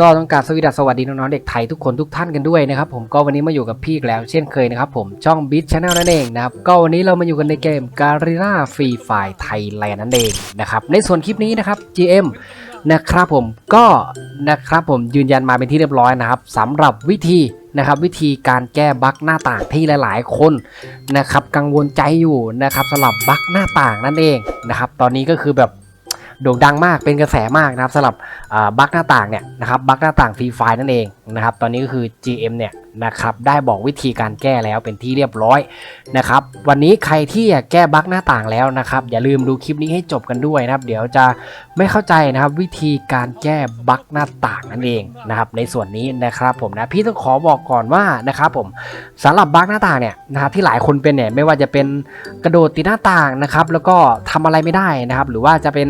ก็ต้องการสวีดัสสวัสดีน้องๆเด็กไทยทุกคนทุกท่านกันด้วยนะครับผมก็วันนี้มาอยู่กับพี่อีกแล้วเช่นเคยนะครับผมช่องบิทชาแนลนั่นเองนะครับก็วันนี้เรามาอยู่กันในเกม g a r i l a Free Fire Thailand นั่นเองนะครับในส่วนคลิปนี้นะครับ GM นะครับผมก็นะครับผมยืนยันมาเป็นที่เรียบร้อยนะครับสำหรับวิธีนะครับวิธีการแก้บั๊กหน้าต่างที่หลาย ๆ คนนะครับกังวลใจอยู่นะครับสำหรับบั๊กหน้าต่างนั่นเองนะครับตอนนี้ก็คือแบบ โด่งดังมากเป็นกระแสมากนะครับสำหรับบั๊กหน้าต่างเนี่ยนะครับบั๊กหน้าต่างฟรีไฟล์นั่นเองนะครับตอนนี้ก็คือ GM เนี่ยนะครับได้บอกวิธีการแก้แล้วเป็นที่เรียบร้อยนะครับวันนี้ใครที่อยากแก้บั๊กหน้าต่างแล้วนะครับอย่าลืมดูคลิปนี้ให้จบกันด้วยนะครับ เดี๋ยวจะไม่เข้าใจนะครับวิธีการแก้บั๊กหน้าต่างนั่นเองนะครับในส่วนนี้นะครับผมนะพี่ต้องขอบอกก่อนว่านะครับผมสำหรับบั๊กหน้าต่างเนี่ยนะครับที่หลายคนเป็นเนี่ยไม่ว่าจะเป็นกระโดดติดหน้าต่างนะครับแล้วก็ทำอะไรไม่ได้นะครับหรือว่าจะเป็น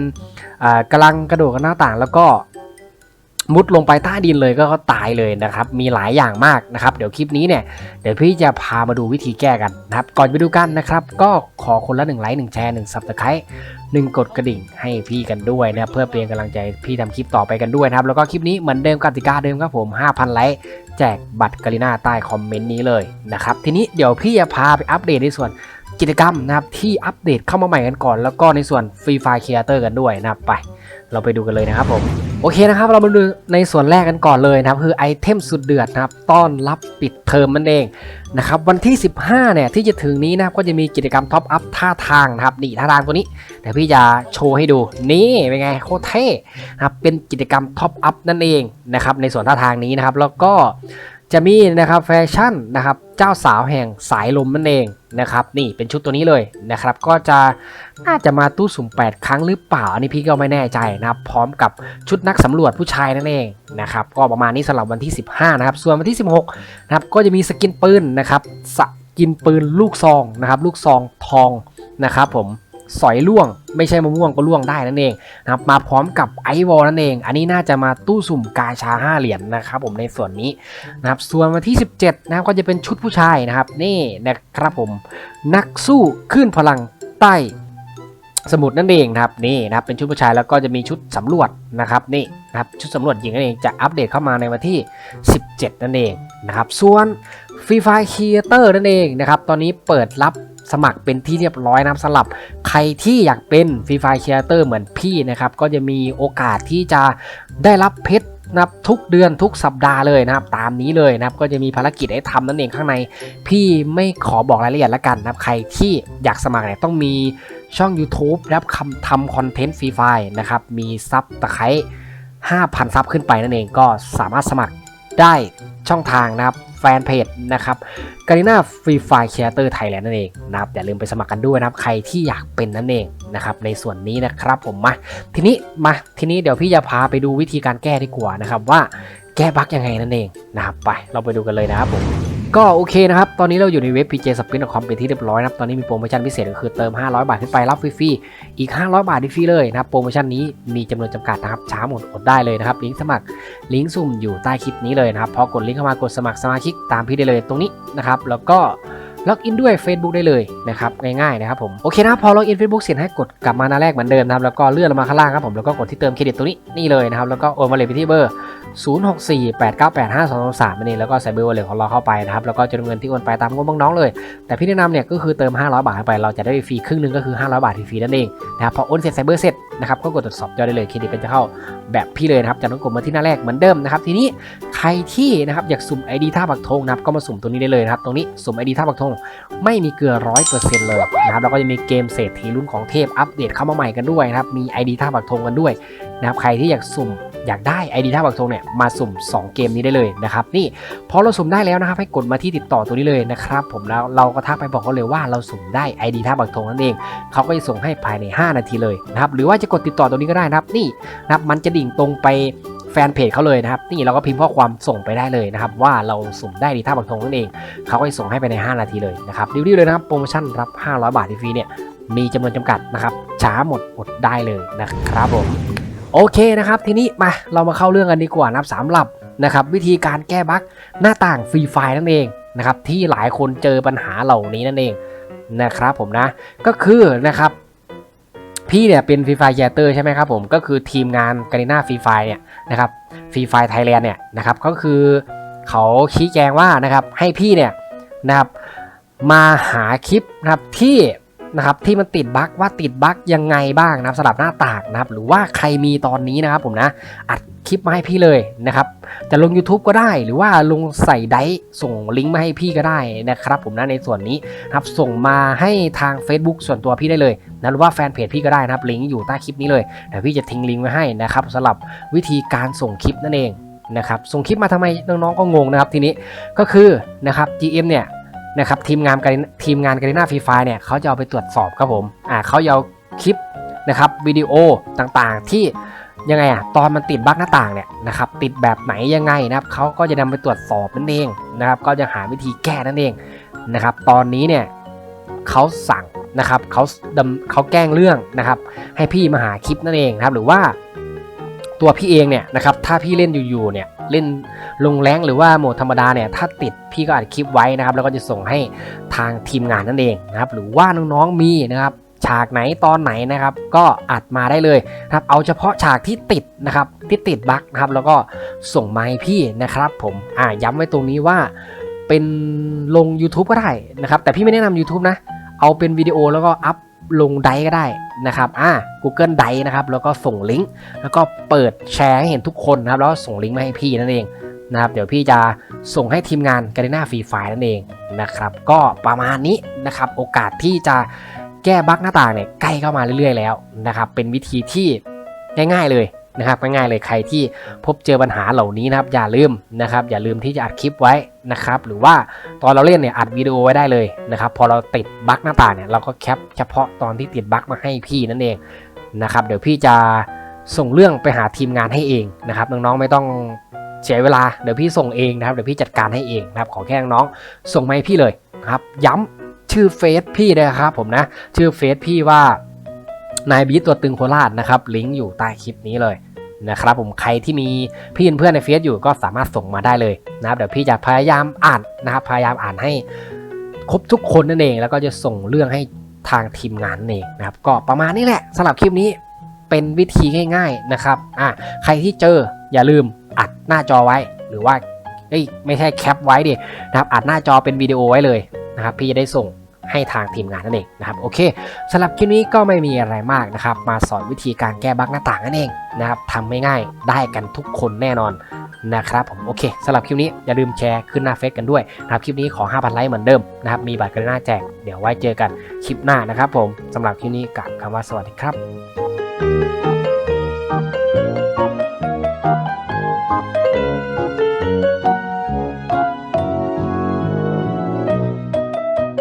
กำกำลังกระโดดกันหน้าต่าง แล้วก็ มุดลงไปใต้ดินเลยก็ตายเลยนะครับ มีหลายอย่างมากนะครับ เดี๋ยวคลิปนี้เนี่ย เดี๋ยวพี่จะพามาดูวิธีแก้กันนะครับ ก่อนไปดูกันนะครับ ก็ขอคนละ1ไลค์1แชร์1 Subscribe 1กดกระดิ่งให้พี่กันด้วยนะเพื่อเป็นกำลังใจพี่ทำคลิปต่อไปกันด้วยนะครับ แล้วก็คลิปนี้เหมือนเดิมกติกาเดิมครับผม 5,000 ไลค์แจกบัตรกาลิน่าใต้คอมเมนต์นี้เลยนะครับ ทีนี้เดี๋ยวพี่จะพาไปอัปเดตในส่วนกิจกรรมนะครับที่อัปเดตเข้ามาใหม่กันก่อน แล้วก็ในส่วน Free Fire Creator กันด้วยนะครับไป เราไปดูกันเลยนะครับผมโอเคนะครับเรามาดูในส่วนแรกกันก่อนเลยนะครับคือไอเทมสุดเดือดนะครับต้อนรับปิดเทอมมันเองนะครับวันที่ 15เนี่ยที่จะถึงนี้นะครับก็จะมีกิจกรรมท็อปอัพท่าทางนะครับนี่ท่าทางตัวนี้เดี๋ยวพี่จะโชว์ให้ดูนี่เป็นไงโคตรเท่นะครับเป็นกิจกรรมท็อปอัพนั่นเองนะครับในส่วนท่าทางนี้นะครับแล้วก็ จะมีนะครับแฟชั่นนะครับเจ้าสาวแห่งสายลมนั่นเองนะครับนี่เป็นชุดตัวนี้เลยนะครับก็จะน่าจะมาตู้สุ่ม 8 ครั้งหรือเปล่า อันนี้พี่ก็ไม่แน่ใจนะครับพร้อมกับชุดนักสำรวจผู้ชายนั่นเองนะครับก็ประมาณนี้สำหรับวันที่ 15นะครับส่วนวันที่ 16นะครับก็จะมีสกินปืนนะครับสกินปืนลูกซองนะครับลูกซองทองนะครับผม สอยล่วง ไม่ใช่มะม่วงก็ล่วงได้นั่นเองนะครับมาพร้อมกับไอวอลนั่นเอง อันนี้น่าจะมาตู้สุ่มกาชา 5 เหรียญนะครับผมในส่วนนี้นะครับส่วนวันที่ 17 นะครับก็จะเป็นชุดผู้ชายนะครับนี่นะครับผมนักสู้ขึ้นพลังใต้สมุดนั่นเองนะครับนี่นะครับเป็นชุดผู้ชายแล้วก็จะมีชุดสำรวจนะครับนี่นะครับชุดสำรวจหญิงนั่นเองจะอัปเดตเข้ามาในวันที่ 17 นั่นเองนะครับส่วน Free Fire Creator นั่นเองนะครับตอนนี้เปิดรับ สมัครเป็นที่เรียบร้อยนะครับสำหรับใครที่อยากเป็น Free Fire Creator เหมือนพี่นะครับ ก็จะมีโอกาสที่จะได้รับเพชรนะครับทุกเดือนทุกสัปดาห์เลยนะครับ ตามนี้เลยนะครับก็จะมีภารกิจให้ทำนั่นเองข้างใน พี่ไม่ขอบอกรายละเอียดล้วกันนะครับใครที่อยากสมัครเนี่ยต้องมีช่อง YouTube นะครับคำทำคอนเทนต์ฟรีไฟนะครับมีซับตะไคร้5,000 ซับขึ้นไปนั่นเองก็สามารถสมัคร ได้ช่องทางนะครับแฟนเพจนะครับกา r ิน่าฟรีไฟร์ครีเอเตอร์ไทยแลนด์นั่นเองนะครับอย่าลืมไปสมัครกันด้วยนะครับใครที่อยากเป็นนั่นเองนะครับในส่วนนี้นะครับผมมาทีนี้มาทีนี้เดี๋ยวพี่จะพาไปดูวิธีการแก้ดีกว่านะครับว่าแก้บั๊กยังไงนั่นเองนะครับไปเราไปดูกันเลยนะครับผม ก็โอเคนะครับ ตอนนี้เราอยู่ในเว็บ PJ Spin com เป็นที่เรียบร้อยนะครับ ตอนนี้มีโปรโมชั่นพิเศษก็คือเติม 500 บาทขึ้นไปรับฟรีๆ อีก 500 บาทฟรีเลยนะครับ โปรโมชั่นนี้มีจำนวนจำกัดนะครับ ช้าหมดอดได้เลยนะครับ ลิงก์สมัคร ลิงก์สุ่มอยู่ใต้คลิปนี้เลยนะครับ พอกดลิงก์เข้ามากดสมัครสมาชิกตามพี่ได้เลยตรงนี้นะครับ แล้วก็ ล็อกอินด้วย Facebook ได้เลยนะครับง่ายๆนะครับผมโอเคนะพอล็อกอิน Facebook เสร็จให้กดกลับมาหน้าแรกเหมือนเดิมนะครับแล้วก็เลื่อนลงมาข้างล่างครับผมแล้วก็กดที่เติมเครดิตตรงนี้นี่เลยนะครับแล้วก็โอนมาเลยไปที่เบอร์ 0648985223นั่นเองแล้วก็ใส่เบอร์วอลเล็ตของเราเข้าไปนะครับแล้วก็จำนวนเงินที่โอนไปตามงบน้องๆเลย แต่พี่แนะนำเนี่ยก็คือเติม 500 บาทไปเราจะได้ฟรีครึ่งหนึงก็คือ 500 บาทฟรีนั่นเองนะครับพอโอนเสร็จใส่เบอร์เสร็จนะครับก็กดตรวจสอบยอดได้เลยเครดิตก็จะเข้าแบบพี่เลยนะครับจากนั้นกดมาที่หน้าแรกเหมือนเดิมนะครับทีนี้ ใครที่นะครับอยากสุ่ม ID ท่าปักธงนะครับก็มาสุ่มตัวนี้ได้เลยนะครับ ตรงนี้สุ่ม ID ท่าปักธงไม่มีเกลือ100%เปอร์เซ็นต์เลยนะครับแล้วก็จะมีเกมเศรษฐีรุ่นของเทพอัปเดตเข้ามาใหม่กันด้วยนะครับมี ID ท่าปักธงกันด้วยนะครับใครที่อยากสุ่มอยากได้ ID ท่าปักธงเนี่ยมาสุ่ม 2 เกมนี้ได้เลยนะครับนี่พอเราสุ่มได้แล้วนะครับให้กดมาที่ติดต่อตัวนี้เลยนะครับผมแล้วเราก็ทักไปบอกเขาเลยว่าเราสุ่มได้ ID ท่าปักธงนั่นเองเขาก็จะส่งให้ภายใน 5 นาทีเลยนะครับหรือว่าจะกดติดต่อตัวนี้ก็ได้นะครับนี่นะครับมันจะดิ่งตรงไป นเพจเขาเลยนะครับ นี่เราก็พิมพ์ข้อความส่งไปได้เลยนะครับ ว่าเราสุ่มได้ดีท่าปักธงนั่นเอง เขาก็จะส่งให้ภายใน 5 นาทีเลยนะครับรีบๆเลยนะครับโปรโมชั่นรับ 500 บาทฟรีเนี่ยมีจำนวนจำกัดนะครับช้าหมดอดได้เลยนะครับผมโอเคนะครับ ทีนี้มาเรามาเข้าเรื่องกันดีกว่านะครับสำหรับนะครับวิธีการแก้บั๊กหน้าต่างฟรีไฟนั่นเองนะครับที่หลายคนเจอปัญหาเหล่านี้นั่นเองนะครับผมนะก็คือนะครับ พี่เนี่ยเป็นฟรีไฟล์แคเตอร์ใช่ไหมครับผมก็คือทีมงานการีน่าฟรีไฟเนี่ยนะครับฟรีไฟไทยแลนด์เนี่ยนะครับก็คือเขาชี้แจงว่านะครับให้พี่เนี่ยนะครับมาหาคลิปนะครับที่ นะครับที่มันติดบั๊กว่าติดบั๊กยังไงบ้างนะครับสำหรับหน้าต่างนะครับหรือว่าใครมีตอนนี้นะครับผมนะอัดคลิปมาให้พี่เลยนะครับจะลง YouTube ก็ได้หรือว่าลงใส่ไดส่งลิงก์มาให้พี่ก็ได้นะครับผมนะในส่วนนี้นะครับส่งมาให้ทาง Facebook ส่วนตัวพี่ได้เลยนะหรือว่าแฟนเพจพี่ก็ได้นะครับลิงก์อยู่ใต้คลิปนี้เลยเดี๋ยวพี่จะทิ้งลิงก์ไว้ให้นะครับสำหรับวิธีการส่งคลิปนั่นเองนะครับส่งคลิปมาทำไมน้องๆก็งงนะครับทีนี้ก็คือนะครับ GM เนี่ย นะครับทีมงานการทีมงานการีนาฟรีไฟเนี่ยเขาจะเอาไปตรวจสอบครับผมอ่าเขาจะเอาคลิปนะครับวิดีโอต่างๆที่ยังไงอะตอนมันติดบั๊กหน้าต่างเนี่ยนะครับติดแบบไหนยังไงนะครับเขาก็จะนำไปตรวจสอบนั่นเองนะครับก็จะหาวิธีแก้นั่นเองนะครับตอนนี้เนี่ยเขาสั่งนะครับเขาดำเขาแกล้งเรื่องนะครับให้พี่มาหาคลิปนั่นเองนะครับหรือว่า ตัวพี่เองเนี่ยนะครับถ้าพี่เล่นอยู่ๆเนี่ยเล่นลงแรงหรือว่าโหมดธรรมดาเนี่ยถ้าติดพี่ก็อัดคลิปไว้นะครับ แล้วก็จะส่งให้ทางทีมงานนั่นเองนะครับหรือว่าน้องๆมีนะครับฉากไหนตอนไหนนะครับ ก็อัดมาได้เลยนะครับ เอาเฉพาะฉากที่ติดนะครับที่ติดบั๊กนะครับ แล้วก็ส่งมาให้พี่นะครับผมอ่าย้ำไว้ตรงนี้ว่าเป็นลง YouTube ก็ได้นะครับ แต่พี่ไม่แนะนำ YouTube นะ เอาเป็นวิดีโอแล้วก็อัพ ลงไดก็ได้นะครับอ่า Google ไดนะครับ แล้วก็ส่งลิงก์แล้วก็เปิดแชร์ให้เห็นทุกคนนะครับ แล้วส่งลิงก์มาให้พี่นั่นเองนะครับ เดี๋ยวพี่จะส่งให้ทีมงานการีนาฟรีไฟนั่นเองนะครับ ก็ประมาณนี้นะครับ โอกาสที่จะแก้บั๊กหน้าต่างเนี่ยใกล้เข้ามาเรื่อยๆแล้วนะครับ เป็นวิธีที่ง่ายๆเลย นะครับง่ายๆเลยใครที่พบเจอปัญหาเหล่านี้นะครับอย่าลืมนะครับอย่าลืมที่จะอัดคลิปไว้นะครับหรือว่าตอนเราเล่นเนี่ยอัดวิดีโอไว้ได้เลยนะครับพอเราติดบั๊กหน้าต่างเนี่ยเราก็แคปเฉพาะตอนที่ติดบั๊กมาให้พี่นั่นเองนะครับเดี๋ยวพี่จะส่งเรื่องไปหาทีมงานให้เองนะครับน้องๆไม่ต้องเสียเวลาเดี๋ยวพี่ส่งเองนะครับเดี๋ยวพี่จัดการให้เองนะครับขอแค่น้องๆส่งมาให้พี่เลยนะครับย้ำชื่อเฟซพี่เลยครับผมนะชื่อเฟซพี่ว่านายบีตัวตึงโคราชนะครับลิงก์อยู่ใต้คลิปนี้เลย นะครับผมใครที่มีพี่เพื่อนในเฟซอยู่ก็สามารถส่งมาได้เลยนะครับเดี๋ยวพี่จะพยายามอ่านนะครับพยายามอ่านให้ครบทุกคนนั่นเอง แล้วก็จะส่งเรื่องให้ทางทีมงานเองนะครับก็ประมาณนี้แหละสำหรับคลิปนี้เป็นวิธีง่าย ๆนะครับอะใครที่เจออย่าลืมอัดหน้าจอไว้หรือว่าเอ้ยไม่ใช่แคปไว้ดินะครับอัดหน้าจอเป็นวิดีโอไว้เลยนะครับพี่จะได้ส่ง ให้ทางทีมงานนั่นเองนะครับโอเคสำหรับคลิปนี้ก็ไม่มีอะไรมากนะครับ มาสอนวิธีการแก้บั๊กหน้าต่างนั่นเองนะครับทำไม่ง่ายได้กันทุกคนแน่นอนนะครับผมโอเคสำหรับคลิปนี้อย่าลืมแชร์ขึ้นหน้าเฟซกันด้วยนะครับคลิปนี้ขอ 5,000 ไลค์เหมือนเดิมนะครับมีบัตรกันหน้าแจกเดี๋ยวไว้เจอกันคลิปหน้านะครับผมสำหรับคลิปนี้กับคำว่าสวัสดีครับ